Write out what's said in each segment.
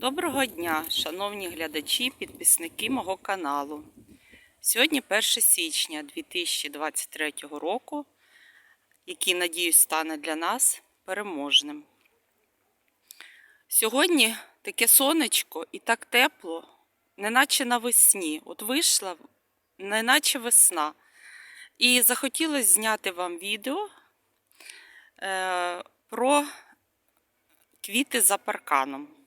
Доброго дня, шановні глядачі, підписники мого каналу. Сьогодні 1 січня 2023 року, який, надіюсь, стане для нас переможним. Сьогодні таке сонечко і так тепло, неначе навесні. От вийшла, неначе весна. І захотілося зняти вам відео е, про квіти за парканом.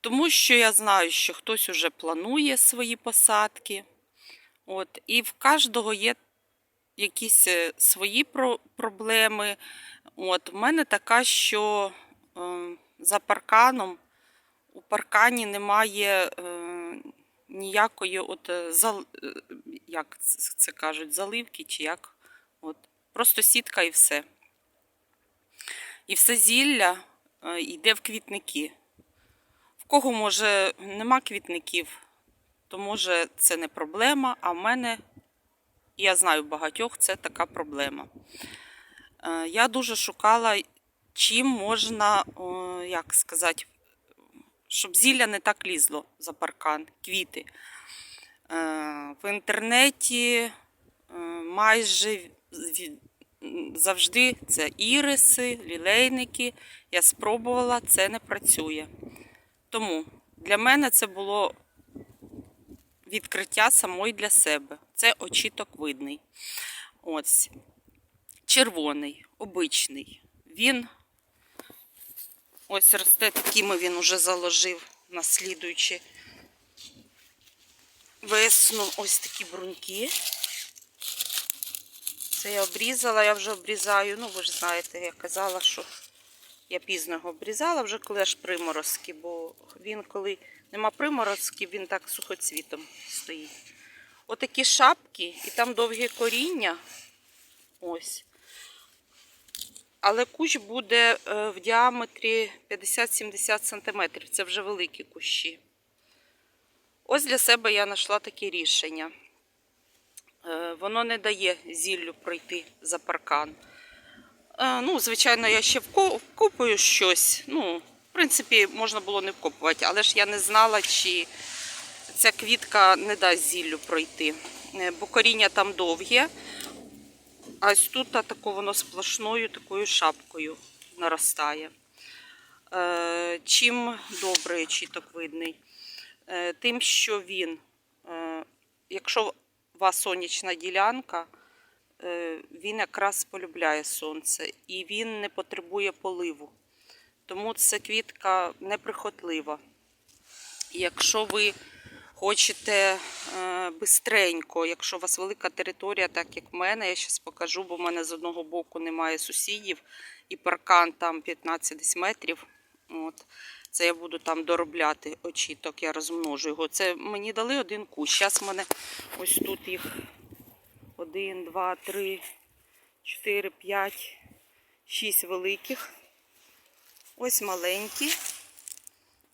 Тому що я знаю, що хтось уже планує свої посадки. От, і в кожного є якісь е, свої про- проблеми. От, у мене така, що е, за парканом у паркані немає е, ніякої, от, е, зал, е, як це кажуть, заливки чи як. От, просто сітка і все. І все зілля е, йде в квітники. Кого може нема квітників, то може це не проблема, а в мене, я знаю багатьох, це така проблема. Е, Я дуже шукала, чим можна, як сказати, щоб зілля не так лізло за паркан, квіти. Е, В інтернеті е, майже завжди це іриси, лілейники. Я спробувала, це не працює. Тому для мене це було відкриття самої для себе. Це очіток видний. Ось. Червоний, обичний. Він ось росте такими він уже заложив, наслідуючи весну. Ось такі бруньки. Це я обрізала, я вже обрізаю. Ну, ви ж знаєте, я казала, що я пізно його обрізала, вже коли аж приморозки, бо він, коли нема приморозків, він так сухоцвітом стоїть. Отакі шапки, і там довге коріння. Ось. Але кущ буде е, в діаметрі 50-70 см. Це вже великі кущі. Ось для себе я знайшла таке рішення. Е, Воно не дає зіллю пройти за паркан. Е, Ну, звичайно, я ще вко- вкопую щось. Ну, в принципі, можна було не вкопувати, але ж я не знала, чи ця квітка не дасть зіллю пройти. Е, Бо коріння там довге, а ось тут тако воно сплошною такою шапкою наростає. Е, Чим добрий чіток видний? Тим, що він, якщо у вас сонячна ділянка, він якраз полюбляє сонце і він не потребує поливу. Тому ця квітка неприхотлива. Якщо ви хочете е, бистренько, якщо у вас велика територія, так як в мене, я зараз покажу, бо в мене з одного боку немає сусідів, і паркан там 15 метрів. От. Це я буду там доробляти очіток, я розмножу його. Це мені дали один кущ. Зараз в мене ось тут їх один, два, три, чотири, п'ять, шість великих. Ось маленькі.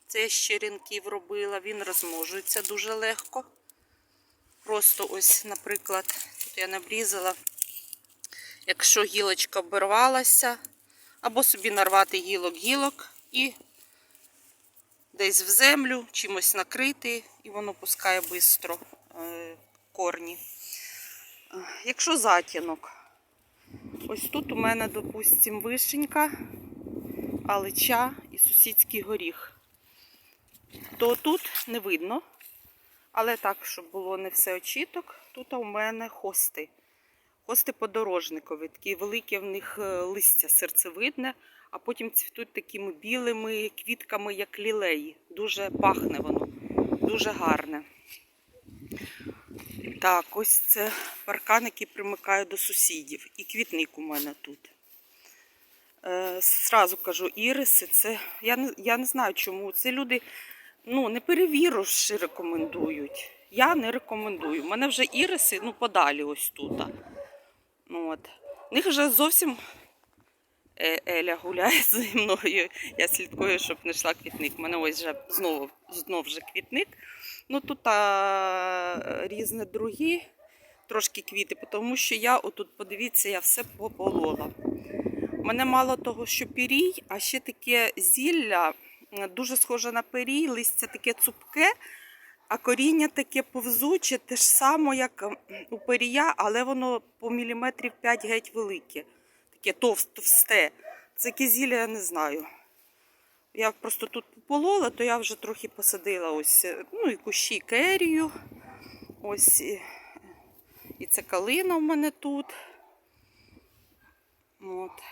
Це я з черенків робила. Він розмножується дуже легко. Просто ось, наприклад, тут я набрізала. Якщо гілочка обірвалася, або собі нарвати гілок-гілок і десь в землю, чимось накрити, і воно пускає швидко корні. Якщо затінок, ось тут у мене, допустимо, вишенька, алича і сусідський горіх. То тут не видно, але так, щоб було не все очіток, тут у мене хости. Хости подорожникові, такі великі в них е, листя серцевидне, а потім цвітуть такими білими квітками, як лілеї. Дуже пахне воно, дуже гарне. Так, ось це паркан, який примикає до сусідів. І квітник у мене тут. Е, Сразу кажу, іриси, це я не, я не знаю чому. Це люди ну, не перевіривши рекомендують. Я не рекомендую. У мене вже іриси ну, подалі ось тут. Ну, от. В них вже зовсім Е- Еля гуляє зі мною. Я слідкую, щоб не йшла квітник. У мене ось вже знову, знов вже квітник. Ну тут а, різні другі трошки квіти, тому що я отут, подивіться, я все пополола. У мене мало того, що пірій, а ще таке зілля дуже схоже на пирій, листя таке цупке, а коріння таке повзуче, те ж саме, як у пирія, але воно по міліметрів 5 геть велике. Таке товсте. Це кизілля, я не знаю. Я просто тут пополола, то я вже трохи посадила ось, е, ну і кущі керію. Ось і, і це калина в мене тут. От.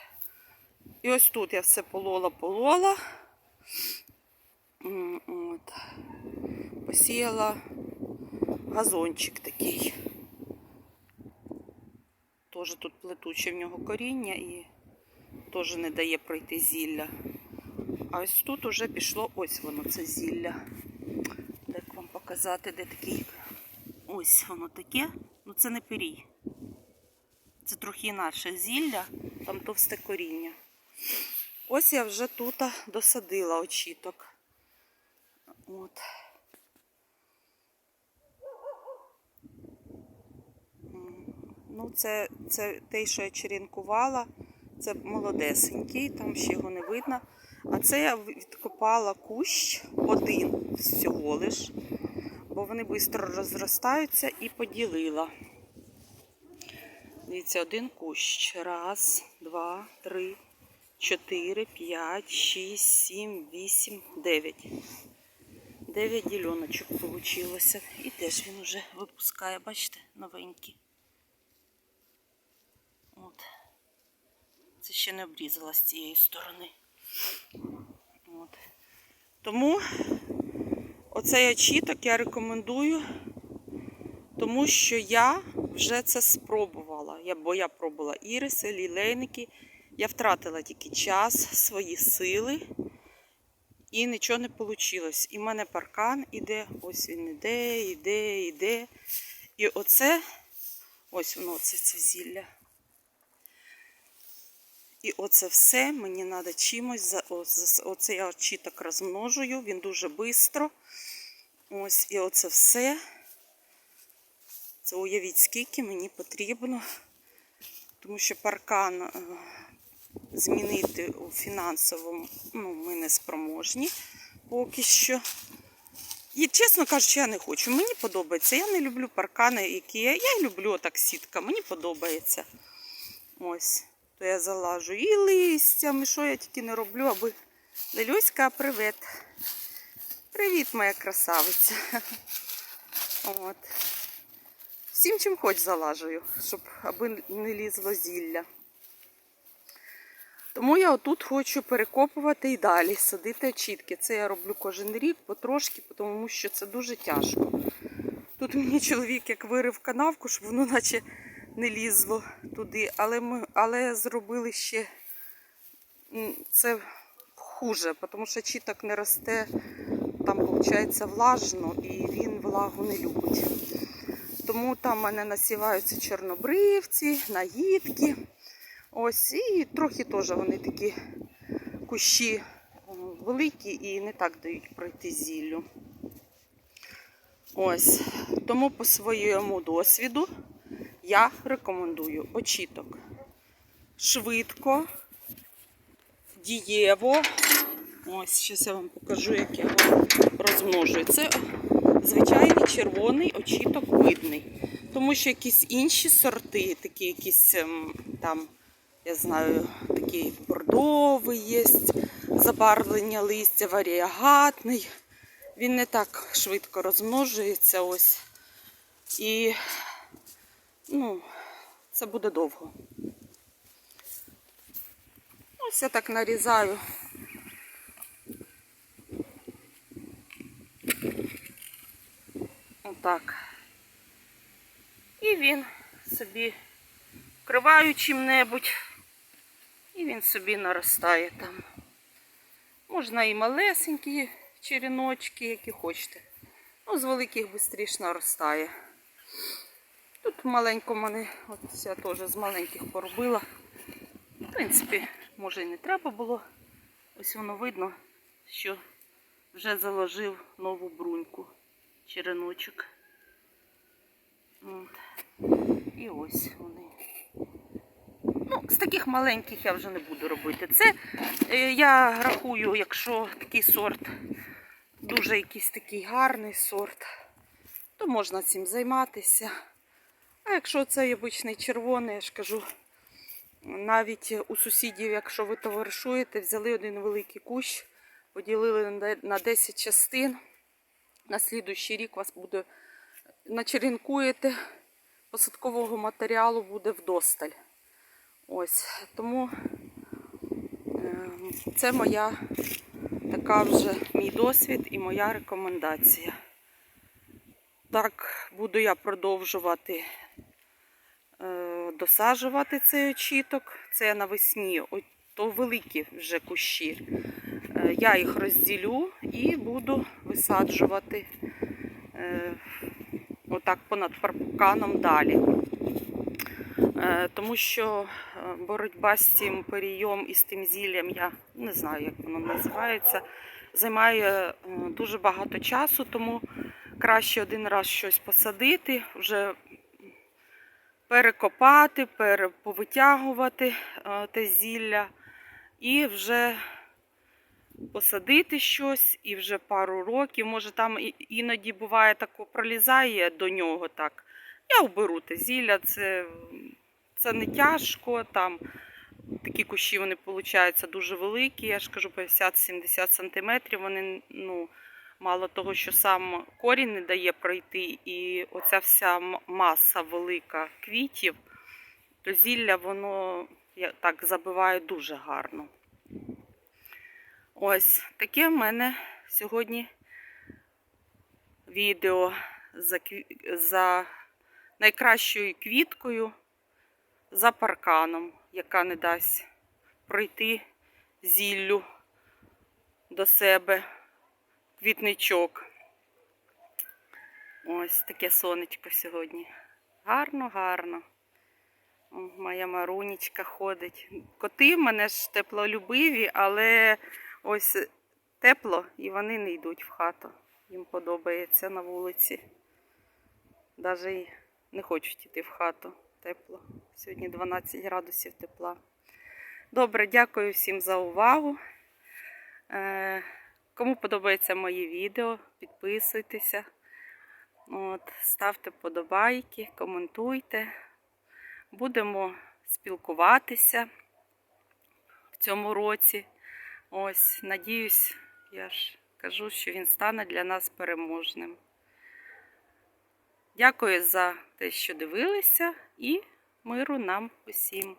І ось тут я все полола-полола. Посіяла газончик такий. Теж тут плетуче в нього коріння і теж не дає пройти зілля. А ось тут уже пішло ось воно, це зілля. Як вам показати, де такий. Ось воно таке. Ну це не пирій. Це трохи інакше зілля, там товсте коріння. Ось я вже тут досадила очіток. От. М, Ну, це, це той, що я черенкувала. Це молодесенький, там ще його не видно. А це я відкопала кущ один всього лиш, бо вони швидко розростаються і поділила. Дивіться, один кущ. Раз, два, три, чотири, п'ять, шість, сім, вісім, дев'ять. Дев'ять діляночок вийшло. І теж він вже випускає, бачите, новенький. От. Це ще не обрізала з цієї сторони. От. Тому оцей очіток я рекомендую, тому що я вже це спробувала. Я, бо я пробувала іриси, лілейники. Я втратила тільки час, свої сили і нічого не вийшло. І в мене паркан іде, ось він іде, іде, іде. І оце, ось воно, це, це зілля. І оце все мені треба чимось. Оце я очіток розмножую, він дуже швидко. Ось, і оце все. Це уявіть, скільки мені потрібно. Тому що паркан е, змінити у фінансовому ну, ми не спроможні поки що. І чесно кажучи, я не хочу. Мені подобається. Я не люблю паркани, які я, я люблю так сітка. Мені подобається. Ось. То я залажу і листям, і що я тільки не роблю, аби Лелюська, привіт. Привіт, моя красавиця. От. Всім чим хоч залажую, щоб аби не лізло зілля. Тому я отут хочу перекопувати і далі, садити очітки. Це я роблю кожен рік потрошки, тому що це дуже тяжко. Тут мені чоловік як вирив канавку, щоб воно наче не лізло туди. Але ми але зробили ще це хуже, тому що чіток не росте, там виходить влажно і він влагу не любить. Тому там в мене насіваються чорнобривці, наїдки. Ось, і трохи теж вони такі кущі великі і не так дають пройти зіллю. Ось, тому по своєму досвіду я рекомендую очіток. Швидко, дієво. Ось, зараз я вам покажу, як я його розмножую. Це звичайний червоний очіток видний. Тому що якісь інші сорти, такі якісь ем, там, я знаю, такий бордовий є, забарвлення листя, варіагатний. Він не так швидко розмножується ось. І ну, це буде довго. Ось я так нарізаю. Отак. І він собі вкриваю чим-небудь. І він собі наростає там. Можна і малесенькі черіночки, які хочете. Ну, з великих швидше наростає. Тут маленько мене, от я теж з маленьких поробила. В принципі, може і не треба було. Ось воно видно, що вже заложив нову бруньку, череночок. От. І ось вони. Ну, з таких маленьких я вже не буду робити. Це е, я рахую, якщо такий сорт, дуже якийсь такий гарний сорт, то можна цим займатися. А якщо цей обичний червоний, я ж кажу, навіть у сусідів, якщо ви товаришуєте, взяли один великий кущ, поділили на- на 10 частин. На слідуючий рік вас буде начеренкуєте, посадкового матеріалу буде вдосталь. Ось, тому е, це моя така вже мій досвід і моя рекомендація. Так буду я продовжувати досаджувати цей очіток. Це навесні, то великі вже кущі. Е, Я їх розділю і буду висаджувати е, отак понад парканом далі. Е, Тому що боротьба з цим перійом і з тим зіллям, я не знаю, як воно називається, займає дуже багато часу, тому краще один раз щось посадити, вже перекопати, переповитягувати е, те зілля і вже посадити щось, і вже пару років. Може, там іноді буває тако пролізає до нього так. Я уберу те зілля, це, це не тяжко. Там такі кущі вони получаються дуже великі. Я ж кажу, 50-70 сантиметрів. Вони, ну, мало того, що сам корінь не дає пройти, і оця вся маса велика квітів, то зілля воно так забиває дуже гарно. Ось таке в мене сьогодні відео за, за найкращою квіткою за парканом, яка не дасть пройти зіллю до себе квітничок. Ось таке сонечко сьогодні. Гарно, гарно. Моя марунечка ходить. Коти в мене ж теплолюбиві, але ось тепло і вони не йдуть в хату. Їм подобається на вулиці. Навіть не хочуть йти в хату. Тепло. Сьогодні 12 градусів тепла. Добре, дякую всім за увагу. Кому подобається мої відео, підписуйтеся. От, ставте подобайки, коментуйте. Будемо спілкуватися в цьому році. Ось, надіюсь, я ж кажу, що він стане для нас переможним. Дякую за те, що дивилися, і миру нам усім.